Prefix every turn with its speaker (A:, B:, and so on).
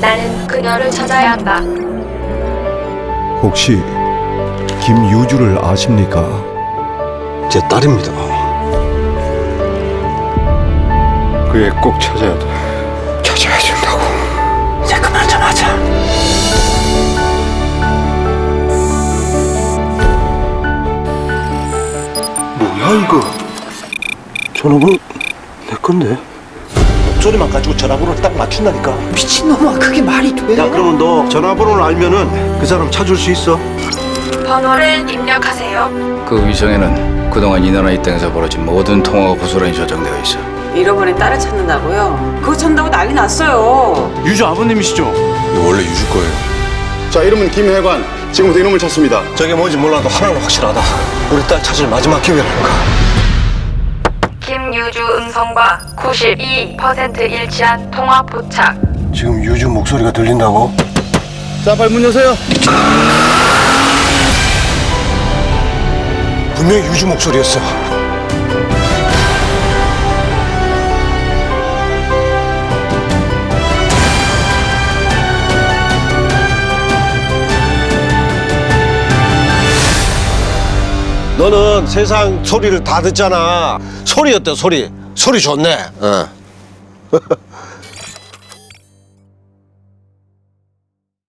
A: 나는 그녀를 찾아야 한다.
B: 혹시 김유주를 아십니까?
C: 제 딸입니다. 그 애 꼭 찾아야 돼. 찾아야 된다고.
D: 이제 그만 좀 하자.
C: 뭐야 이거? 전화번호 내 건데.
E: 소리만 가지고 전화번호를 딱 맞춘다니까.
D: 미친놈아, 그게 말이 돼?
C: 야 그러면 너 전화번호를 알면은 그 사람 찾을 수 있어?
A: 번호를 입력하세요.
F: 그 위성에는 그동안 이 나라 이 땅에서 벌어진 모든 통화가 고스란히 저장되어 있어.
G: 잃어버린 딸을 찾는다고요? 그거 찾는다고 난리 났어요.
H: 유주 아버님이시죠?
C: 이거 원래 유주 거예요.
H: 자 이름은 김혜관 지금부터 이놈을 찾습니다
C: 저게 뭔지 몰라도 하나는 확실하다. 우리 딸 찾을 마지막 기회라는 거.
A: 김 유주 음성과 92% 일치한 통화 포착.
C: 지금 유주 목소리가 들린다고?
H: 자 빨리 문 여세요
C: 분명히 유주 목소리였어. 너는 세상 소리를 다 듣잖아. 소리 어때 소리? 소리 좋네. 어.